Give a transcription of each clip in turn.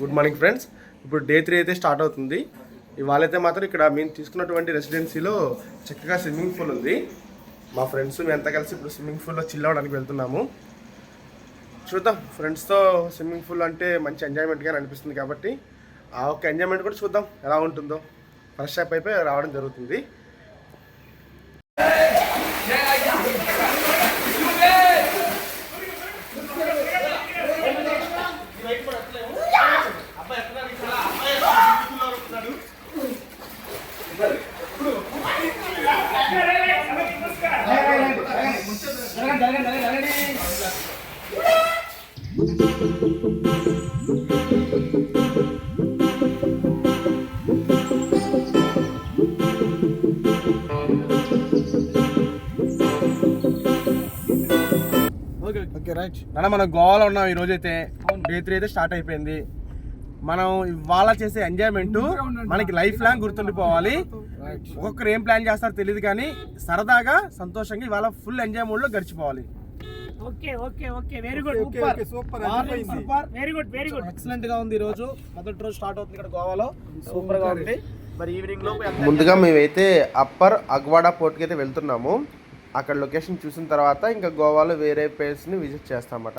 Good morning friends. ఇప్పుడు day three అయితే start అవుతుంది. ఇవాళైతే మాత్రం ఇక్కడ మేము తీసుకున్నటువంటి రెసిడెన్సీలో చక్కగా స్విమ్మింగ్ పూల్ ఉంది. మా ఫ్రెండ్స్ మేమంతా కలిసి ఇప్పుడు స్విమ్మింగ్ పూల్లో చిల్ అవ్వడానికి వెళ్తున్నాము. చూద్దాం. ఫ్రెండ్స్తో స్విమ్మింగ్ పూల్ అంటే మంచి ఎంజాయ్మెంట్గా అనిపిస్తుంది కాబట్టి ఆ ఒక్క ఎంజాయ్మెంట్ కూడా చూద్దాం. ఎలా ఉంటుందో. ఫ్రెష్ అప్ అయిపోయి రావడం జరుగుతుంది. ఓకే రైట్ అన్న మనం గోవాలో ఉన్నాం. ఈ రోజైతే డే త్రీ అయితే స్టార్ట్ అయిపోయింది. మనం ఇవాళ చేసే ఎంజాయ్మెంట్ మనకి లైఫ్ లాంగ్ గుర్తుండిపోవాలి. ఒక్కొక్కరు ఏం ప్లాన్ చేస్తారో తెలియదు కానీ సరదాగా సంతోషంగా ఇవాళ ఫుల్ ఎంజాయ్ మూడ్లో గడిచిపోవాలి. Okay okay okay. Very good super super very good very good ఎక్సలెంట్గా ఉంది ఈ రోజు. మొదటి రోజు స్టార్ట్ అవుతుంది ఇక్కడ గోవాలో. సూపర్గా ఉంది. మరి ఈవినింగ్లో ముందుగా మేమైతే అప్పర్ అగ్వాడా పోర్ట్కి అయితే వెళ్తున్నాము. అక్కడ లొకేషన్ చూసిన తర్వాత ఇంకా గోవాలో వేరే ప్లేస్ని విజిట్ చేస్తామట.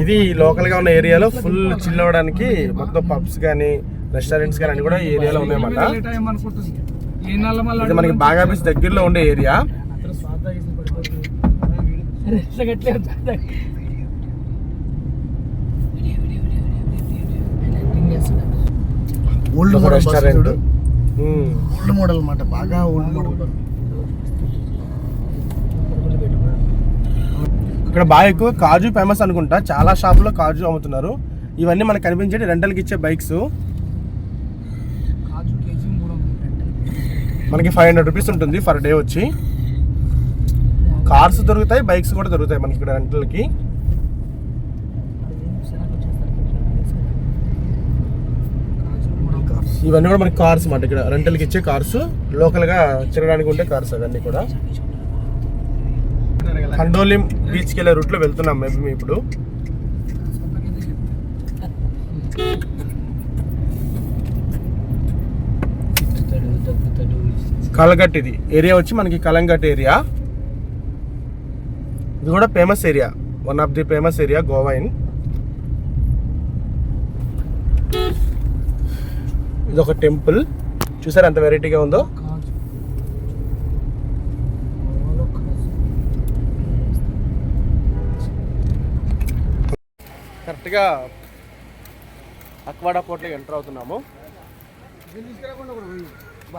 ఇది లోకల్గా ఉన్న ఏరియాలో ఫుల్ చిల్ అవ్వడానికి మొత్తం పబ్స్ కానీ రెస్టారెంట్స్ కానీ అన్ని కూడా ఈ ఏరియాలో ఉన్నాయన్నమాట. ఇది మనకి బాగా బీచ్ దగ్గరలో ఉండే area. Old model restaurant old model అన్నమాట. బాగా ఓల్డ్ మోడల్ ఇక్కడ బాగా ఎక్కువ కాజు ఫేమస్ అనుకుంటా. చాలా షాపులో కాజు అమ్ముతున్నారు. ఇవన్నీ మనకు కనిపించేది రెంటల్కి ఇచ్చే బైక్స్. మనకి ఫైవ్ హండ్రెడ్ రూపీస్ ఉంటుంది ఫర్ డే వచ్చి. కార్స్ దొరుకుతాయి బైక్స్ కూడా దొరుకుతాయి మనకి ఇక్కడ రెంటల్కి. ఇవన్నీ కూడా మనకి కార్స్ అన్నమాట ఇక్కడ. రెంటల్కి ఇచ్చే కార్స్. లోకల్గా తిరగడానికి ఉండే కార్స్ అవన్నీ కూడా. కండోలిం బీచ్కి వెళ్ళే రూట్లో వెళ్తున్నాం మేము ఇప్పుడు. కలగట్ ఇది ఏరియా వచ్చి మనకి కలంగట్ ఏరియా. ఇది కూడా famous area. One of the famous area Goa in ఇది ఒక టెంపుల్. చూసారు ఎంత వెరైటీగా ఉందో? కరెక్ట్గా అక్వాడా పోర్ట్లో ఎంటర్ అవుతున్నాము.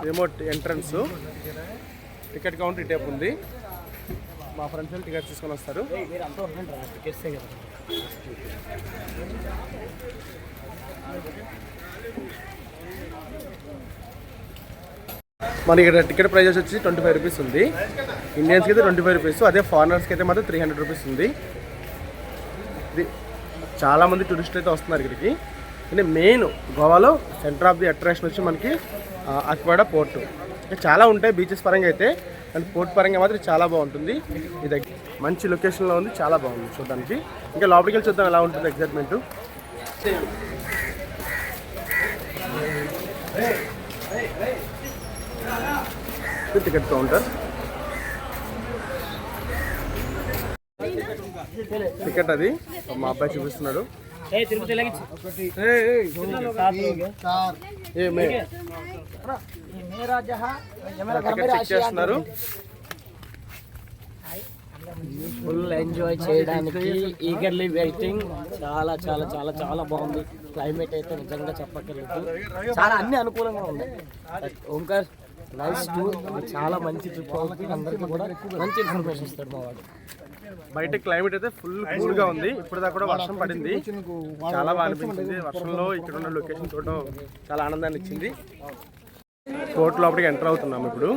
రిమోట్ ఎంట్రన్స్ టికెట్ కౌంటర్ ఇటేపు ఉంది. మా ఫ్రెండ్స్ టికెట్ తీసుకొని వస్తారు. మన ఇక్కడ టికెట్ ప్రైజెస్ వచ్చి ట్వంటీ ఫైవ్ రూపీస్ ఉంది ఇండియన్స్కి అయితే ట్వంటీ ఫైవ్ రూపీస్ అదే ఫారినర్స్కి అయితే మాత్రం త్రీ హండ్రెడ్ రూపీస్ ఉంది. చాలామంది టూరిస్టులు అయితే వస్తున్నారు ఇక్కడికి. అంటే మెయిన్ గోవాలో సెంటర్ ఆఫ్ ది అట్రాక్షన్ వచ్చి మనకి అక్వాడా పోర్టు. చాలా ఉంటాయి బీచెస్ పరంగా అయితే అండ్ పోర్ట్ పరంగా మాత్రం చాలా బాగుంటుంది. ఇది మంచి లొకేషన్లో ఉంది చాలా బాగుంది చూడడానికి. ఇంకా లోపలికి వెళ్ళి చూద్దాం ఎలా ఉంటుంది ఎగ్జైట్మెంట్ టికెట్ కౌంటర్ టికెట్ అది. మా అబ్బాయి చూపిస్తున్నాడు. టికెట్. చెక్ చేస్తున్నారు. ఫుల్ ఎంజాయ్ చేయడానికి ఈగర్లీ వెయిటింగ్ చాలా చాలా చాలా చాలా బాగుంది. క్లైమేట్ అయితే నిజంగా చెప్పగలదు చాలా అన్ని అనుకూలంగా ఉన్నాయి. ఓంకర్ నైస్ టూర్ చాలా మంచి ట్రిప్ అవుతుంది. అందరికీ కూడా మంచి ఇన్ఫర్మేషన్ ఇస్తాడు మా వాడు. బయట క్లైమేట్ అయితే ఫుల్ కూల్గా ఉంది. ఇప్పుడు దాకా కూడా వర్షం పడింది. చాలా బాగా అనిపించింది. వర్షంలో ఇక్కడ ఉన్న లొకేషన్ చూడడం చాలా ఆనందాన్ని ఇచ్చింది. కోర్టు లోపలికి ఎంటర్ అవుతున్నాం ఇప్పుడు.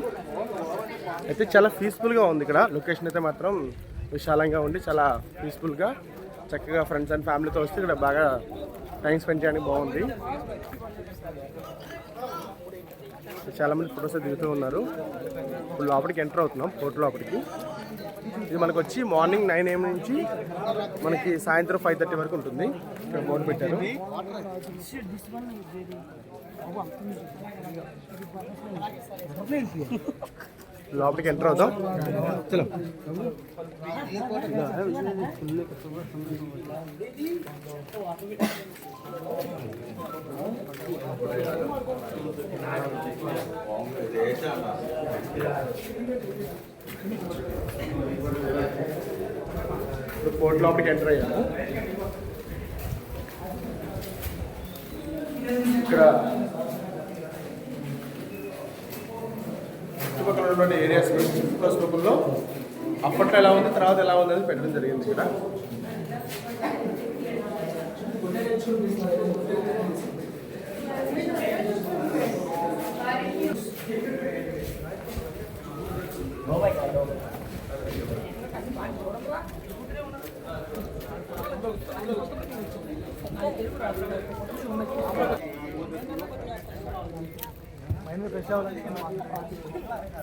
అయితే చాలా పీస్ఫుల్గా ఉంది ఇక్కడ. లొకేషన్ అయితే మాత్రం విశాలంగా ఉండి చాలా పీస్ఫుల్గా చక్కగా ఫ్రెండ్స్ అండ్ ఫ్యామిలీతో వస్తే ఇక్కడ బాగా టైం స్పెండ్ చేయడానికి బాగుంది. చాలా మంది ఫొటోస్ దిగుతూ ఉన్నారు. ఇప్పుడు లోపలికి ఎంటర్ అవుతున్నాం కోర్టు లోపలికి. ఇది మనకు వచ్చి మార్నింగ్ నైన్ ఏఎం నుంచి మనకి సాయంత్రం ఫైవ్ థర్టీ వరకు ఉంటుంది. ఇక్కడ బోర్డు పెట్టారు. లోపలికి ఎంటర్ అవుతాం చలో. పోర్ట్ లోపలికి ఎంటర్ అయ్యాము. ఇక్కడ చుట్టుపక్కల ఉన్నటువంటి ఏరియాస్ చుట్టుపక్కల స్కూల్లో అప్పట్లో ఎలా ఉంది తర్వాత ఎలా ఉంది అనేది పెట్టడం జరిగింది ఇక్కడ.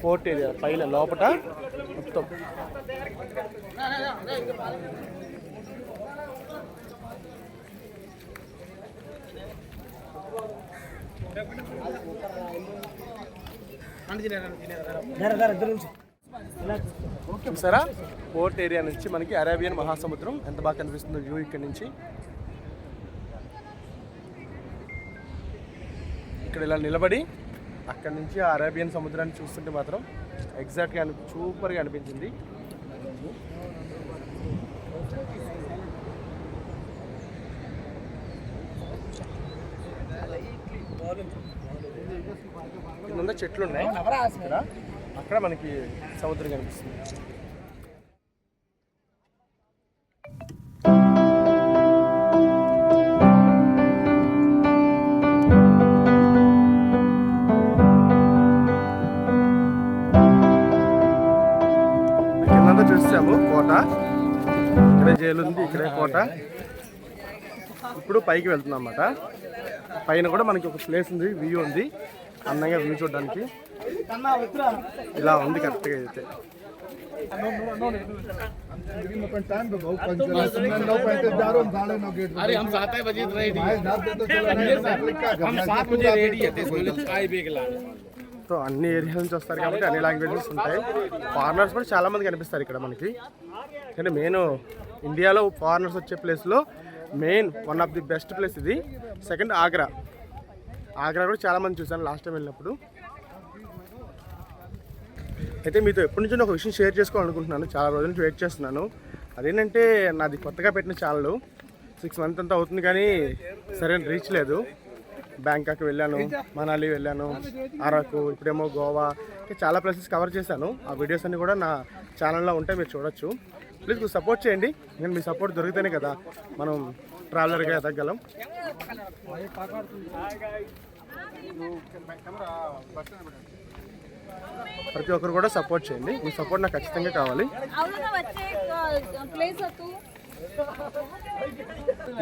ఫోర్ట్ ఏరియా పైన లోపల మొత్తం. చూసారా? పోర్ట్ ఏరియా నుంచి మనకి అరేబియన్ మహాసముద్రం ఎంత బాగా కనిపిస్తుందో వ్యూ ఇక్కడ నుంచి. ఇక్కడ ఇలా నిలబడి అక్కడ నుంచి అరేబియన్ సముద్రాన్ని చూస్తుంటే మాత్రం ఎగ్జాక్ట్గా అనిపి సూపర్గా అనిపించింది. కింద చెట్లు ఉన్నాయి. అక్కడ మనకి సముద్రం కనిపిస్తుంది. ఇక్కడే జైలు ఉంది ఇక్కడే కోట ఇప్పుడు పైకి వెళ్తున్నాం అన్నమాట పైన కూడా మనకి ఒక ప్లేస్ ఉంది వ్యూ ఉంది అందంగా వ్యూ చూడడానికి ఇలా ఉంది కరెక్ట్గా అయితే अरे हम सात बजे रेडी हम सात बजे रेडी है సో అన్ని ఏరియాల నుంచి వస్తారు కాబట్టి అన్ని లాంగ్వేజెస్ ఉంటాయి. ఫారినర్స్ కూడా చాలామంది కనిపిస్తారు ఇక్కడ మనకి. కానీ మెయిన్ ఇండియాలో ఫారినర్స్ వచ్చే ప్లేస్లో main one of the best place ఇది. సెకండ్ ఆగ్రా ఆగ్రా కూడా చాలామంది చూశాను లాస్ట్ టైం వెళ్ళినప్పుడు. అయితే మీతో ఎప్పటి నుంచో ఒక విషయం షేర్ చేసుకోవాలనుకుంటున్నాను. చాలా రోజుల నుంచి వెయిట్ చేస్తున్నాను. అదేంటంటే నాది కొత్తగా పెట్టిన ఛానల్ సిక్స్ మంత్ అంతా అవుతుంది కానీ సరైన రీచ్ లేదు. బ్యాంకాక్ వెళ్ళాను మనాలి వెళ్ళాను అరకు ఇప్పుడేమో గోవా ఇంకా చాలా ప్లేసెస్ కవర్ చేశాను. ఆ వీడియోస్ అన్ని కూడా నా ఛానల్లో ఉంటే మీరు చూడొచ్చు. ప్లీజ్ సపోర్ట్ చేయండి. నేను మీ సపోర్ట్ దొరికితేనే కదా మనం ట్రావెలర్గా ఎదగలం. ప్రతి ఒక్కరు కూడా సపోర్ట్ చేయండి. మీ సపోర్ట్ నాకు ఖచ్చితంగా కావాలి.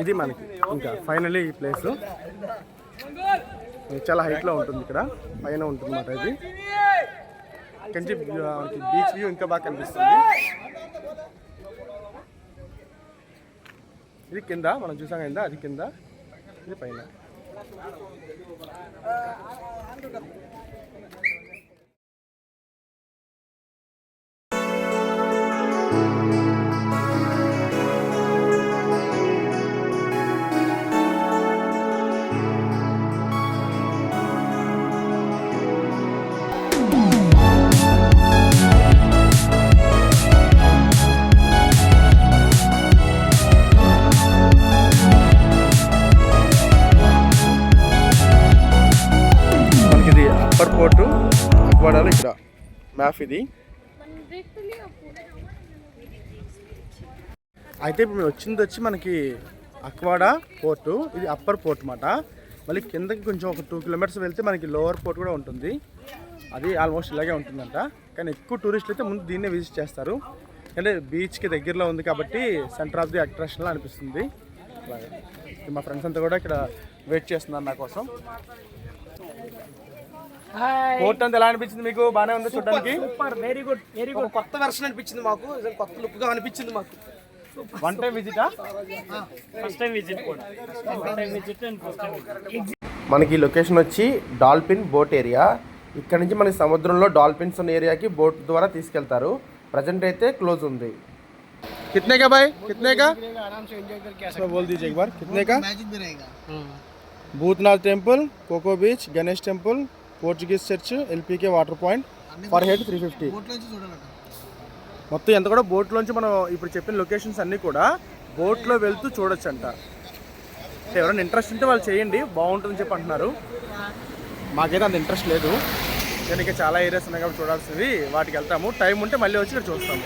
ఇది మనకి. ఇంకా ఫైనలీ ఈ ప్లేస్ చాలా హైట్లో ఉంటుంది ఇక్కడ. పైన ఉంటుంది అన్నమాట ఇది. కంచి మనకి బీచ్ వ్యూ ఇంకా బాగా కనిపిస్తుంది. ఇది కింద మనం చూసాం కింద అది కింద ఇది పైన. మ్యాప్ ఇది అయితే ఇప్పుడు మేము వచ్చింది వచ్చి మనకి అక్వాడా పోర్టు ఇది అప్పర్ పోర్ట్ అనమాట మళ్ళీ కిందకి కొంచెం ఒక టూ కిలోమీటర్స్ వెళ్తే మనకి లోవర్ పోర్ట్ కూడా ఉంటుంది. అది ఆల్మోస్ట్ ఇలాగే ఉంటుందంట. కానీ ఎక్కువ టూరిస్టులు అయితే ముందు దీన్నే విజిట్ చేస్తారు. అంటే బీచ్కి దగ్గరలో ఉంది కాబట్టి సెంటర్ ఆఫ్ ది అట్రాక్షన్లో అనిపిస్తుంది. మా ఫ్రెండ్స్ అంతా కూడా ఇక్కడ వెయిట్ చేస్తున్నారు నా కోసం. పోర్ట్ అంతా ఎలా అనిపించింది మీకు బాగానే ఉంది చూడడానికి వెరీ గుడ్ వెరీ ఒక కొత్త వెర్షన్ అనిపించింది మాకు నిజంగా కొత్త లుక్ గా అనిపించింది మాకు one time విజిటా first time visit కూడా first time visit and first time visit మనకి లొకేషన్ వచ్చి డాల్ఫిన్ బోట్ ఏరియా ఇక్కడ నుంచి మనకి సముద్రంలో డాల్ఫిన్స్ ఉన్న ఏరియాకి బోట్ ద్వారా తీసుకెళ్తారు ప్రజెంట్ అయితే క్లోజ్ ఉంది कितने का भाई कितने का आराम से एंजॉय करके तो बोल दीजिए एक बार कितने का Bhutnath temple Coco beach Ganesh temple Portuguese church LPK water point per head three fifty మొత్తం ఎంత కూడా బోట్లోంచి మనం ఇప్పుడు చెప్పిన లొకేషన్స్ అన్నీ కూడా బోట్లో వెళ్తూ చూడొచ్చు అంట ఎవరైనా ఇంట్రెస్ట్ ఉంటే వాళ్ళు చేయండి బాగుంటుందని చెప్పి అంటున్నారు. మాకైతే అంత ఇంట్రెస్ట్ లేదు. నేను ఇంకా చాలా ఏరియాస్ ఉన్నాయి కాబట్టి చూడాల్సింది వాటికి వెళ్తాము. టైం ఉంటే మళ్ళీ వచ్చి ఇక్కడ చూస్తాము.